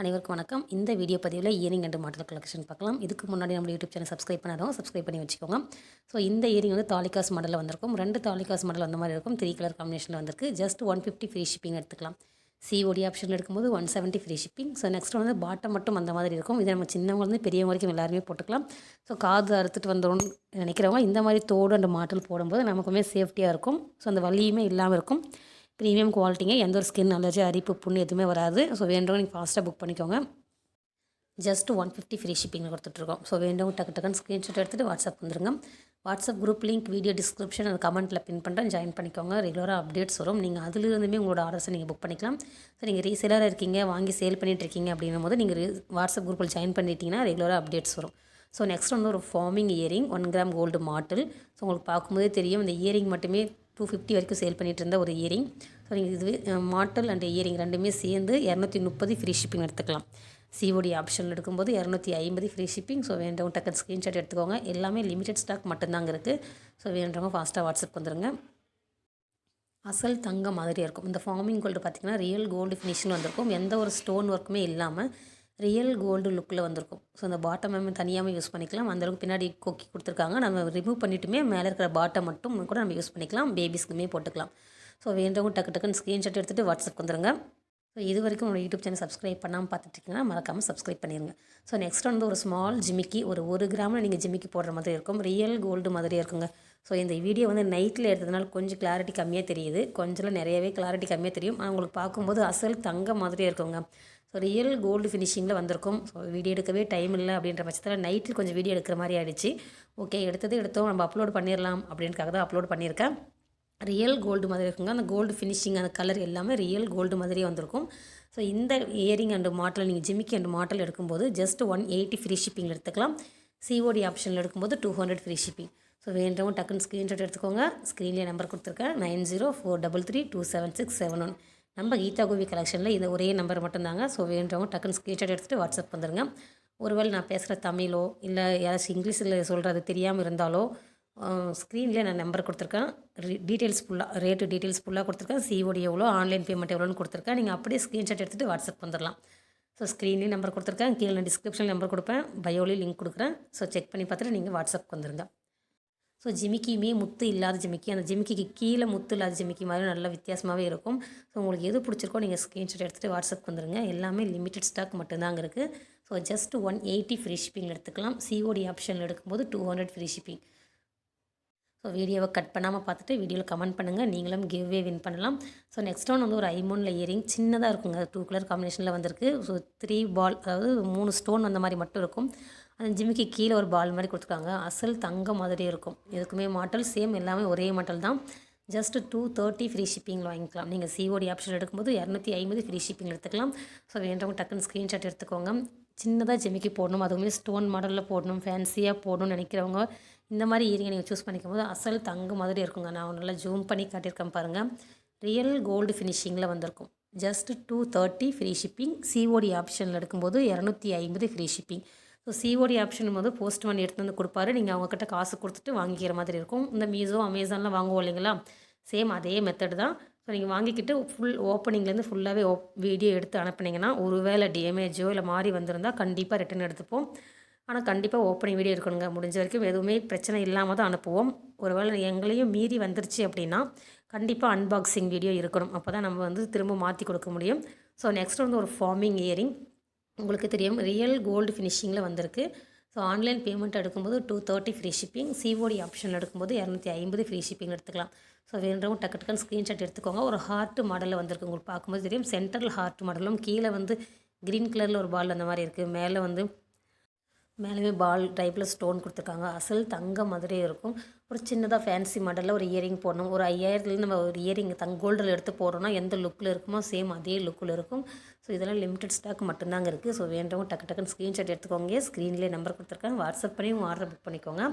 அனைவருக்கும் வணக்கம். இந்த வீடியோ பதிவில் இயரிங் அண்ட் மாடல் கலெக்ஷன் பார்க்கலாம். இதுக்கு முன்னாடி நம்ம யூடியூப் சேனல் சப்ஸ்கிரைப் பண்ணாதவங்க சப்ஸ்கிரைப் பண்ணி வச்சுக்கோங்க. ஸோ இந்த இயரிங் வந்து தாலிகாஸ் மாடலில் வந்திருக்கும். ரெண்டு தாலிகாஸ் மாடல் அந்த மாதிரி இருக்கும். த்ரீ கலர் காம்பினேஷனில் வந்திருக்கு. Just one fifty free shipping எடுத்துக்கலாம். சிஓடி ஆப்ஷன் எடுக்கும்போது one seventy free shipping so next வந்து பாட்டம் மட்டும் அந்த மாதிரி இருக்கும். இதை நம்ம சின்னவங்க வந்து பெரியவங்க வரைக்கும் எல்லாருமே போட்டுக்கலாம். ஸோ காது அறுத்துட்டு வந்துடும் நினைக்கிறவங்க இந்த மாதிரி தோடு அண்ட் மாட்டல் போடும்போது நமக்குமே சேஃப்டியாக இருக்கும். ஸோ அந்த வலியுமே இல்லாமல் இருக்கும். ப்ரீமியம் குவாலிட்டிங்க எந்த ஒரு ஸ்கின் அலர்ஜி அரிப்பு புண்ணு எதுவுமே வராது. ஸோ வேண்டவங்க நீங்கள் ஃபாஸ்ட்டாக புக் பண்ணிக்கோங்க. ஜஸ்ட் ஒன் ஃபிஃப்டி ஃப்ரீ ஷிப்பிங்கில் கொடுத்துட்ருக்கோம். ஸோ வேண்டவங்க டக்கு டக்குன்னு ஸ்க்ரீன்ஷாட் எடுத்துகிட்டு வாட்ஸ்அப் வந்துருங்க. WhatsApp group link video description அந்த கமெண்ட்டில் பின் பண்ணுறேன் ஜாயின் பண்ணிக்கோங்க. ரெகுலராக அப்டேட்ஸ் வரும். நீங்கள் அதுலேருந்துமே உங்களோட ஆர்டர்ஸை நீங்கள் புக் பண்ணிக்கலாம். ஸோ நீங்கள் ரீசேலராக இருக்கீங்க வாங்கி சேல் பண்ணிகிட்ருக்கீங்க இருக்கீங்க அப்படின்னும் போது நீங்கள் வாட்ஸ்அப் குரூப்பில் ஜாயின் பண்ணிட்டீங்கன்னா ரெகுலராக அப்டேட்ஸ் வரும். ஸோ நெக்ஸ்ட் வந்து ஒரு forming earring one gram gold மாட்டில். ஸோ உங்களுக்கு பார்க்கும்போதே தெரியும். இந்த இயரிங் மட்டுமே டூ ஃபிஃப்டி வரைக்கும் சேல் பண்ணிகிட்டு இருந்த ஒரு இயரிங் ஸோ நீங்கள் இதுவே மாட்டல் அண்ட் இயரிங் ரெண்டுமே சேர்ந்து இரநூத்தி முப்பது ஃப்ரீ ஷிப்பிங் எடுத்துக்கலாம். சிஓடி ஆப்ஷன் எடுக்கும்போது இரநூத்தி ஐம்பது ஃப்ரீ ஷிப்பிங் ஸோ வேண்டவங்க டக்குன்னு ஸ்க்ரீன்ஷாட் எடுத்துக்கோங்க. எல்லாமே லிமிடெட் ஸ்டாக் மட்டும்தாங்க இருக்குது ஸோ வேண்டவங்க ஃபாஸ்ட்டாக வாட்ஸ்அப் வந்துடுங்க அசல் தங்கம் மாதிரி இருக்கும். இந்த ஃபார்மிங் கோல்டு பார்த்திங்கன்னா ரியல் கோல்டு ஃபினிஷிங் வந்திருக்கும். எந்த ஒரு ஸ்டோன் ஒர்க்குமே இல்லாமல் ரியல் கோல்டு லுக்கில் வந்திருக்கும். ஸோ அந்த பாட்டம் நம்ம தனியாகவும் யூஸ் பண்ணிக்கலாம். அந்தளவுக்கு பின்னாடி கொக்கி கொடுத்துருக்காங்க. நம்ம ரிமூவ் பண்ணிட்டுமே மேலே இருக்கிற பாட்டம் மட்டும் கூட நம்ம யூஸ் பண்ணிக்கலாம். பேபிஸ்க்குமே போட்டுக்கலாம். ஸோ வேண்டவங்க டக்கு டக்குன்னு ஸ்க்ரீன்ஷாட் எடுத்துகிட்டு வாட்ஸ்அப் வந்துருங்க. ஸோ இது வரைக்கும் உங்களோட யூடியூப் சேனல் சப்ஸ்கிரைப் பண்ணாமல் பார்த்துட்டிங்கன்னா மறக்காமல் சப்ஸ்கிரைப் பண்ணிடுங்க ஸோ நெக்ஸ்ட் வந்து ஒரு ஸ்மால் ஜிமிக்கி ஒரு ஒரு கிராமில் நீங்கள் ஜிமிக்கி போடுற மாதிரி இருக்கும். ரியல் கோல்டு மாதிரியே இருக்குங்க. ஸோ இந்த வீடியோ வந்து நைட்டில் எடுத்ததுனால கொஞ்சம் கிளாரிட்டி கம்மியாக தெரியுது. கொஞ்சம் நிறையவே கிளாரிட்டி கம்மியாக தெரியும். ஆனால் உங்களுக்கு பார்க்கும்போது அசல் தங்க மாதிரியே இருக்குங்க. ஸோ ரியல் கோல்டு ஃபினிஷிங்கில் வந்திருக்கும். ஸோ வீடியோ எடுக்கவே டைம் இல்லை அப்படின்ற பட்சத்தில் நைட்டில் கொஞ்சம் வீடியோ எடுக்கிற மாதிரி ஆகிடுச்சு ஓகே எடுத்தது எடுத்தோம். நம்ம அப்லோட் பண்ணிடலாம் அப்படின்றக்காக தான் அப்லோட் பண்ணியிருக்கேன் ரியல் கோல்டு மாதிரி இருக்குங்க. அந்த கோல்டு ஃபினிஷிங் அந்த கலர் எல்லாமே ரியல் கோல்டு மாதிரியே வந்திருக்கும். ஸோ இந்த இயரிங் அண்டு மாடல் நீங்கள் ஜிமிக்கி அண்டு மாடல் எடுக்கும்போது just one eighty free shipping எடுத்துக்கலாம். சிஓடி ஆப்ஷனில் எடுக்கும்போது two hundred free shipping so வேண்டவும் டக்குன்னு ஸ்க்ரீன்ஷாட் எடுத்துக்கோங்க. ஸ்க்ரீன்லேயே நம்பர் கொடுத்துருக்கேன். Nine zero four double three two seven six seven one. நம்ம கீதா கோவி கலெக்ஷனில் இந்த ஒரே நம்பர் மட்டும்தாங்க. ஸோ வேண்டவங்க டக்குன்னு ஸ்க்ரீன்ஷாட் எடுத்துகிட்டு வாட்ஸ்அப் வந்துருங்க. ஒருவேளை நான் பேசுகிற தமிழோ இல்லை யாராச்சும் இங்கிலீஷில் சொல்கிறது தெரியாமல் இருந்தாலோ ஸ்க்ரீன்லேயே நான் நம்பர் கொடுத்துருக்கேன். டீட்டெயில்ஸ் ஃபுல்லாக ரேட்டு டீட்டெயில்ஸ் ஃபுல்லாக கொடுத்துருக்கேன். சிஓடி எவ்வளோ ஆன்லைன் பேமெண்ட் எவ்வளோன்னு கொடுத்துருக்கேன். நீங்கள் அப்படியே ஸ்க்ரீன்ஷாட் எடுத்துகிட்டு வாட்ஸ்அப் வந்துடலாம் ஸோ ஸ்க்ரீன்லேயும் நம்பர் கொடுத்துருக்கேன். கீழே நான் டிஸ்கிரிப்ஷனில் நம்பர் கொடுப்பேன். பயோலையும் லிங்க் கொடுக்குறேன். ஸோ செக் பண்ணி பார்த்துட்டு நீங்கள் வாட்ஸ்அப் வந்துருங்க. ஸோ ஜிமிக்கியுமே முத்து இல்லாத ஜிமிக்கி. அந்த ஜிமிக்கிக்கு கீழே முத்து இல்லாத ஜிமிக்கி மாதிரி நல்ல வித்தியாசமாகவே இருக்கும். ஸோ உங்களுக்கு எது பிடிச்சிருக்கோ நீங்கள் ஸ்க்ரீன்ஷாட் எடுத்துகிட்டு வாட்ஸ்அப் வந்துருங்க. எல்லாமே லிமிட்டட் ஸ்டாக் மட்டும்தாங்க இருக்குது so just one eighty free shipping எடுத்துக்கலாம். சிஓடி ஆப்ஷன் எடுக்கும்போது two hundred free shipping so வீடியோவை கட் பண்ணாமல் பார்த்துட்டு வீடியோவில் கமெண்ட் பண்ணுங்கள் நீங்களும் கிவ்வே வின் பண்ணலாம். ஸோ நெக்ஸ்ட் ஒன் வந்து ஒரு ஐமோனில் இயரிங் சின்னதாக இருக்குங்க. டூ கலர் காம்பினேஷனில் வந்திருக்கு. ஸோ த்ரீ பால் அதாவது மூணு ஸ்டோன் அந்த மாதிரி மட்டும் இருக்கும். அந்த ஜிம்மிக்கு கீழே ஒரு பால் மாதிரி கொடுத்துருக்காங்க. அசல் தங்க மாதிரி இருக்கும். எதுக்குமே மாடல் சேம் எல்லாமே ஒரே மாடல் தான். ஜஸ்ட் டூ தேர்ட்டி ஃப்ரீ ஷிப்பிங்கில் வாங்கிக்கலாம். நீங்கள் சிஓடி ஆப்ஷன் எடுக்கும்போது இரநூத்தி ஐம்பது ஃப்ரீ ஷிப்பிங் எடுத்துக்கலாம். ஸோ வேண்டவங்க டக்குன்னு ஸ்க்ரீன்ஷாட் எடுத்துக்கோங்க. சின்னதாக ஜிமிக்கி போடணும். அதுவுமே ஸ்டோன் மாடலில் போடணும். ஃபேன்சியாக போடணும்னு நினைக்கிறவங்க இந்த மாதிரி ஈரிங்க நீங்கள் சூஸ் பண்ணிக்கும் போது அசல் தங்க மாதிரி இருக்குங்க. நான் நல்லா ஜூம் பண்ணி காட்டியிருக்கேன் பாருங்கள் ரியல் கோல்டு ஃபினிஷிங்கில் வந்திருக்கும். Just two thirty free shipping COD ஆப்ஷனில் எடுக்கும்போது இரநூத்தி ஐம்பது free shipping so COD option போது போஸ்ட் பண்ணி எடுத்து வந்து கொடுப்பாரு. நீங்கள் அவங்கக்கிட்ட காசு கொடுத்துட்டு வாங்கிக்கிற மாதிரி இருக்கும். இந்த மீஸோ அமேசான்லாம் வாங்குவோம் இல்லைங்களா? சேம் அதே மெத்தடு தான். ஸோ நீங்கள் வாங்கிக்கிட்டு ஃபுல் ஓப்பனிங்லேருந்து ஃபுல்லாகவே ஓப் வீடியோ எடுத்து அனுப்புனீங்கன்னா ஒரு வேளை டேமேஜோ இல்லை மாறி வந்திருந்தால் கண்டிப்பாக ரிட்டன் எடுத்துப்போம். ஆனால் கண்டிப்பாக ஓப்பனிங் வீடியோ இருக்கணுங்க முடிஞ்ச வரைக்கும் எதுவுமே பிரச்சனை இல்லாமல் தான் அனுப்புவோம். ஒருவேளை எங்களையும் மீறி வந்துருச்சு அப்படின்னா கண்டிப்பாக அன்பாக்சிங் வீடியோ இருக்கணும். அப்போ தான் நம்ம வந்து திரும்ப மாற்றி கொடுக்க முடியும். ஸோ நெக்ஸ்ட் வந்து ஒரு ஃபார்மிங் இயரிங் உங்களுக்கு தெரியும் ரியல் கோல்டு ஃபினிஷிங்கில் வந்திருக்கு. ஸோ ஆன்லைன் பேமெண்ட் எடுக்கும்போது two thirty free shipping COD option எடுக்கும்போது இரநூத்தி ஐம்பது ஃப்ரீ ஷிப்பிங் எடுத்துக்கலாம். ஸோ வேண்டவும் டக்கு டக்குன்னு ஸ்க்ரீன்ஷாட் எடுத்துக்கோங்க. ஒரு ஹார்ட் மாடலில் வந்திருக்கு. உங்களுக்கு பார்க்கும்போது தெரியும் சென்ட்ரல் ஹார்ட் மாடலும் கீழே வந்து க்ரீன் கலரில் ஒரு பால் அந்த மாதிரி இருக்குது மேலே வந்து மேலேயுமே பால் டைப்பில் ஸ்டோன் கொடுத்துருக்காங்க. அசல் தங்க மாதிரியே இருக்கும். ஒரு சின்னதாக ஃபேன்சி மாடலில் ஒரு இயரிங் போடணும். ஒரு ஐயாயிரத்துலேருந்து நம்ம ஒரு இயரிங் தங் கோல்டில் எடுத்து போடுறோம்னா எந்த லுக்கில் இருக்குமோ சேம் அதே லுக்கில் இருக்கும். ஸோ இதெல்லாம் லிமிடெட் ஸ்டாக் மட்டும்தாங்க இருக்குது ஸோ வேண்டவங்க டக்கு டக்குன்னு ஸ்க்ரீன்ஷாட் எடுத்துக்கோங்க. ஸ்க்ரீன்லேயே நம்பர் கொடுத்துருக்காங்க. வாட்ஸ்அப் பண்ணி ஆர்டர் புக் பண்ணிக்கோங்க.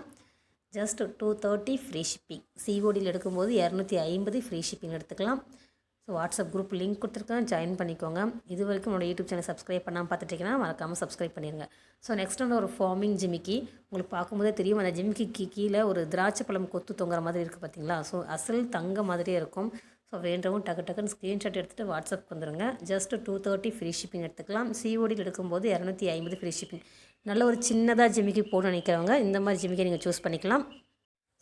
Just two thirty free shipping சிஓடியில் எடுக்கும்போது இரநூத்தி ஐம்பது ஃப்ரீ ஷிப்பிங் எடுத்துக்கலாம். ஸோ வாட்ஸ்அப் குரூப் லிங்க் கொடுத்துருக்கேன். ஜாயின் பண்ணிக்கோங்க. இது வரைக்கும் என்னோட யூடியூப் சேனல் சப்ஸ்கிரைப் பண்ணாமல் பார்த்துட்டிங்கன்னா மறக்காமல் சப்ஸ்கிரைப் பண்ணிடுங்க ஸோ நெக்ஸ்ட் வந்து ஒரு ஃபார்மிங் ஜிமிக்கி. உங்களுக்கு பார்க்கும்போதே தெரியும். அந்த ஜிமிக்கி கீழே ஒரு திராட்சை பழம் கொத்து தொங்குற மாதிரி இருக்குது பார்த்தீங்களா? ஸோ அசல் தங்க மாதிரியே இருக்கும். ஸோ ஸோ வேண்டவும் டக்கு டக்குன்னு ஸ்க்ரீன்ஷாட் எடுத்துகிட்டு வாட்ஸ்அப் வந்துடுங்க just two thirty free shipping எடுத்துக்கலாம். சிஓடியில் எடுக்கும்போது இரநூத்தி ஐம்பது ஃப்ரீ ஷிப்பிங் நல்ல ஒரு சின்னதாக ஜிமிக்கி போடணும்னு நினைக்கிறவங்க இந்த மாதிரி ஜிமிக்கி நீங்கள் சூஸ் பண்ணிக்கலாம்.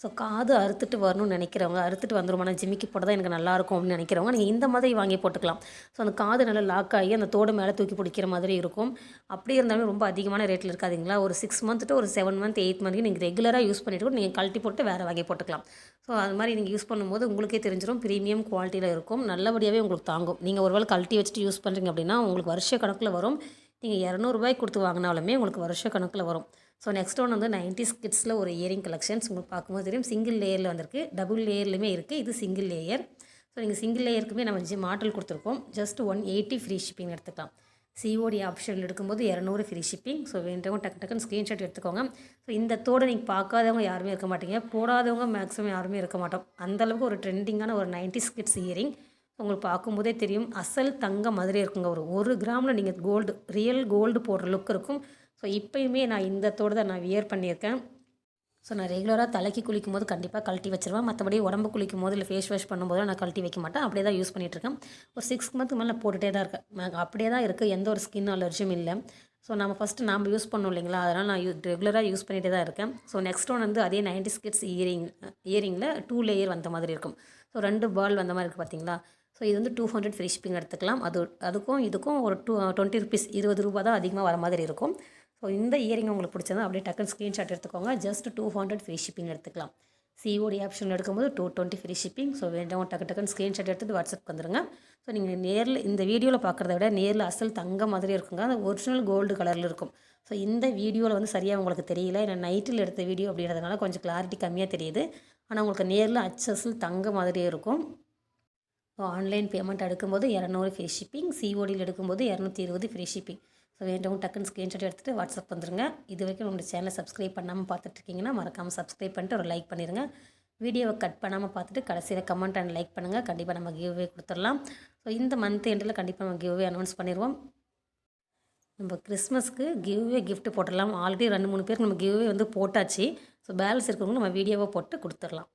ஸோ காது அறுத்துட்டு வரணும்னு நினைக்கிறவங்க அறுத்துட்டு வந்துருமான ஜிமிக்கி போட்டால் தான் எனக்கு நல்லாயிருக்கும் அப்படின்னு நினைக்கிறவங்க நீங்கள் இந்த மாதிரி வாங்கி போட்டுக்கலாம். ஸோ அந்த காது நல்லா லாக் ஆகி அந்த தோடு மேலே தூக்கி பிடிக்கிற மாதிரி இருக்கும். அப்படி இருந்தாலும் ரொம்ப அதிகமான ரேட்டில் இருக்காதுங்களா? ஒரு சிக்ஸ் மந்த் ஒரு செவன் மந்த் எயிட் மந்த்க்கு நீங்கள் ரெகுலராக யூஸ் பண்ணிட்டு கூட நீங்கள் கழட்டி போட்டு வேறு வாங்கி போட்டுக்கலாம். ஸோ அது மாதிரி நீங்கள் யூஸ் பண்ணும்போது உங்களுக்கே தெரிஞ்சிடும் ப்ரீமியம் குவாலிட்டியில் இருக்கும். நல்லபடியாகவே உங்களுக்கு தாங்கும். நீங்கள் ஒருவேளை கழட்டி வச்சுட்டு யூஸ் பண்ணுறீங்க அப்படின்னா உங்களுக்கு வருஷ கணக்கில் வரும். நீங்கள் இரநூறுபாய்க்கு கொடுத்து வாங்கினாலுமே உங்களுக்கு வருஷ கணக்கில் வரும். ஸோ நெக்ஸ்ட் ஒன் வந்து நைன்டி கிட்ஸில் ஒரு இயரிங் கலெக்ஷன்ஸ் உங்களுக்கு பார்க்கும்போது தெரியும். சிங்கிள் லேயரில் வந்திருக்கு. டபுள் லேயர்லையுமே இருக்குது இது சிங்கிள் லேயர் ஸோ நீங்கள் சிங்கிள் லேயருக்குமே நம்ம ஜி மாடல் கொடுத்துருக்கோம். Just one eighty free shipping எடுத்துக்கலாம். சிஓடி ஆப்ஷன் எடுக்கும்போது இரநூறு ஃப்ரீ ஷிப்பிங் ஸோ வேண்டவங்க டக்கு டக்குன்னு ஸ்க்ரீன்ஷாட் எடுத்துக்கோங்க. ஸோ இந்த தோடு நீங்கள் பார்க்காதவங்க யாருமே இருக்க மாட்டீங்க. போடாதவங்க மேக்ஸிமம் யாருமே இருக்க மாட்டோம். அந்தளவுக்கு ஒரு ட்ரெண்டிங்கான ஒரு நைன்டி கிட்ஸ் இயரிங் உங்களுக்கு பார்க்கும்போதே தெரியும் அசல் தங்க மாதிரி இருக்குங்க ஒரு. ஒரு கிராமில் நீங்கள் கோல்டு ரியல் கோல்டு போடுற லுக் இருக்கும். ஸோ இப்போயுமே நான் இந்த தோடு தான் நான் வியர் பண்ணியிருக்கேன். ஸோ நான் ரெகுலராக தலைக்கு குளிக்கும் போது கண்டிப்பாக கழட்டி வச்சிருவேன். மற்றபடி உடம்பு குளிக்கும் போது இல்லை ஃபேஸ் வாஷ் பண்ணும்போது நான் கழட்டி வைக்க மாட்டேன். அப்படியே தான் யூஸ் பண்ணிகிட்ருக்கேன் ஒரு சிக்ஸ் மந்த்துக்கு மேலே போட்டுகிட்டே தான் இருக்கேன். அப்படியே தான் இருக்குது எந்த ஒரு ஸ்கின் அலர்ஜியும் இல்லை. ஸோ நம்ம ஃபஸ்ட்டு நாம் யூஸ் பண்ணோம் இல்லைங்களா? அதனால் நான் யூ ரெகுலராக யூஸ் பண்ணிகிட்டே தான் இருக்கேன். ஸோ நெக்ஸ்ட் ஒன் வந்து அதே நைன்டி ஸ்கிட்ஸ் இயரிங் இயரிங்கில் டூ லேயர் வந்த மாதிரி இருக்கும். ஸோ ரெண்டு பால் வந்த மாதிரி இருக்குது பார்த்தீங்களா ஸோ இது வந்து டூ ஹண்ட்ரட் ஃப்ரீ ஷிப்பிங் எடுத்துக்கலாம். அது அதுக்கும் இதுக்கும் ஒரு டூ டுவெண்ட்டி ருபீஸ் இருபது ரூபா தான் அதிகமாக வர மாதிரி இருக்கும். ஸோ இந்த இயரிங் உங்களுக்கு பிடிச்சதா அப்படியே டக்குன்னு ஸ்க்ரீன்ஷாட் எடுத்துக்கோங்க. Just two hundred free shipping எடுத்துக்கலாம். சிஓடி ஆப்ஷன் எடுக்கும்போது two twenty free shipping so வேண்டவங்க டக்கு டக்குன்னு ஸ்க்ரீன்ஷாட் எடுத்துட்டு வாட்ஸ்அப் வந்துருங்க. ஸோ நீங்கள் நேரில் இந்த வீடியோவில் பார்க்குறத விட நேரில் அசல் தங்க மாதிரி இருக்குங்க. அந்த ஒரிஜினல் கோல்டு கலரில் இருக்கும். ஸோ இந்த வீடியோவில் வந்து சரியாக உங்களுக்கு தெரியல. ஏன்னா நைட்டில் எடுத்த வீடியோ அப்படின்றதுனால கொஞ்சம் கிளாரிட்டி கம்மியாக தெரியுது. ஆனால் உங்களுக்கு நேரில் அச்சசல் தங்க மாதிரியே இருக்கும். ஸோ ஆன்லைன் பேமெண்ட் எடுக்கும்போது இரநூறு ஃப்ரீ ஷிப்பிங் சிஓடியில் எடுக்கும்போது இரநூத்தி இருபது ஃப்ரீ ஷிப்பிங் ஸோ வேண்டவங்க டக்குன்னு ஸ்க்ரீன்ஷாட் எடுத்துகிட்டு வாட்ஸ்அப் வந்துருங்க. இது வரைக்கும் உங்களுடைய சேனலை சப்ஸ்கிரைப் பண்ணாமல் பார்த்துட்ருக்கீங்கன்னா மறக்காமல் சப்ஸ்கிரைப் பண்ணிட்டு ஒரு லைக் பண்ணிடுங்க வீடியோவை கட் பண்ணாமல் பார்த்துட்டு கடைசியில் கமெண்ட் அண்ட் லைக் பண்ணுங்கள் கண்டிப்பாக நம்ம கிவ்வே கொடுத்துடலாம். ஸோ இந்த மந்த் எண்டில் கண்டிப்பாக நம்ம கிவ்வே அனௌன்ஸ் பண்ணிடுவோம் நம்ம கிறிஸ்மஸ்க்கு கிவ்வே கிஃப்ட் போட்டுடலாம். ஆல்ரெடி ரெண்டு மூணு பேருக்கு நம்ம கிவ்வே வந்து போட்டாச்சு. ஸோ பேலன்ஸ் இருக்கிறவங்க நம்ம வீடியோவை போட்டு கொடுத்துடலாம்.